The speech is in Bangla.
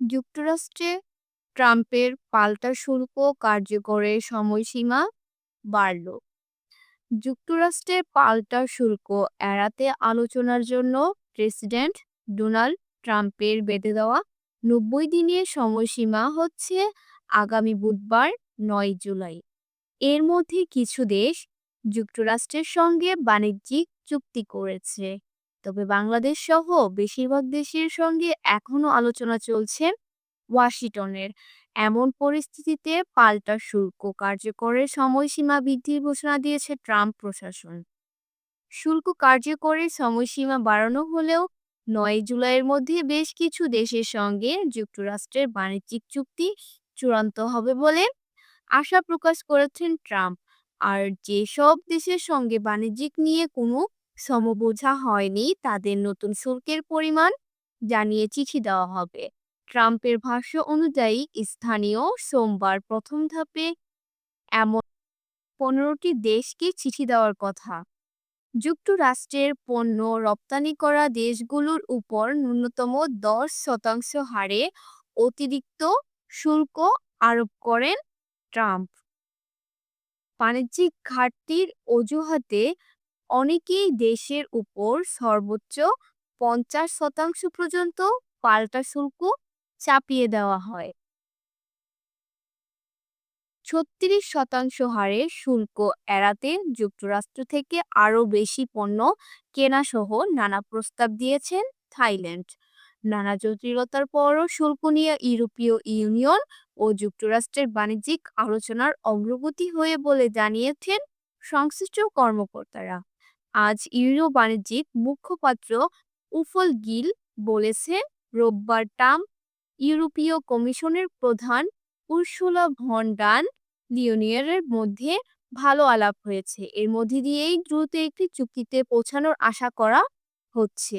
যুক্তরাষ্ট্রে ট্রাম্পের পাল্টা শুল্ক কার্যকরের সময়সীমা বাড়ল। যুক্তরাষ্ট্রের পাল্টা শুল্ক এড়াতে আলোচনার জন্য প্রেসিডেন্ট ডোনাল্ড ট্রাম্পের বেঁধে দেওয়া নব্বই দিনের সময়সীমা হচ্ছে আগামী বুধবার, নয় জুলাই। এর মধ্যে কিছু দেশ যুক্তরাষ্ট্রের সঙ্গে বাণিজ্যিক চুক্তি করেছে। তবে বাংলাদেশ সহ বেশিরভাগ দেশের সঙ্গে এখনও আলোচনা চলছে ওয়াশিংটনের। এমন পরিস্থিতিতে পাল্টা শুল্ক কার্যকরের সময়সীমা বৃদ্ধির ঘোষণা দিয়েছে ট্রাম্প প্রশাসন। শুল্ক কার্যকরের সময়সীমা বাড়ানো হলেও নয় জুলাইয়ের মধ্যে বেশ কিছু দেশের সঙ্গে যুক্তরাষ্ট্রের বাণিজ্যিক চুক্তি চূড়ান্ত হবে বলে আশা প্রকাশ করেছেন ট্রাম্প। আর যেসব দেশের সঙ্গে বাণিজ্যিক নিয়ে কোনো সমবোঝা হয়নি তাদের নতুন শুল্কের পরিমাণ জানিয়ে চিঠি দেওয়া হবে। ট্রাম্পের ভাষ্য অনুযায়ী স্থানীয় সোমবার প্রথম ধাপে এমন পনেরোটি দেশকে চিঠি দেওয়ার কথা। যুক্তরাষ্ট্রের পণ্য রপ্তানি করা দেশগুলোর উপর ন্যূনতম দশ শতাংশ হারে অতিরিক্ত শুল্ক আরোপ করেন ট্রাম্প। বাণিজ্যিক ঘাটতির অজুহাতে অনেকেই দেশের উপর সর্বোচ্চ পঞ্চাশ শতাংশ পর্যন্ত পাল্টা শুল্ক চাপিয়ে দেওয়া হয়। ছত্রিশ শতাংশ হারে শুল্ক এড়াতে যুক্তরাষ্ট্র থেকে আরও বেশি পণ্য কেনাসহ নানা প্রস্তাব দিয়েছেন থাইল্যান্ড। নানা জটিলতার পরও শুল্ক নিয়ে ইউরোপীয় ইউনিয়ন ও যুক্তরাষ্ট্রের বাণিজ্যিক আলোচনার অগ্রগতি হয়ে বলে জানিয়েছেন সংশ্লিষ্ট কর্মকর্তারা। আজ ইউরো বাণিজ্যিক মুখপাত্র উফল গিল বলেছে, রোববার টাম ইউরোপীয় কমিশনের প্রধান উর্সুলা ভন ডান লিওনিয়ারের মধ্যে ভালো আলাপ হয়েছে। এর মধ্যে দিয়েই দ্রুত একটি চুক্তিতে পৌঁছানোর আশা করা হচ্ছে।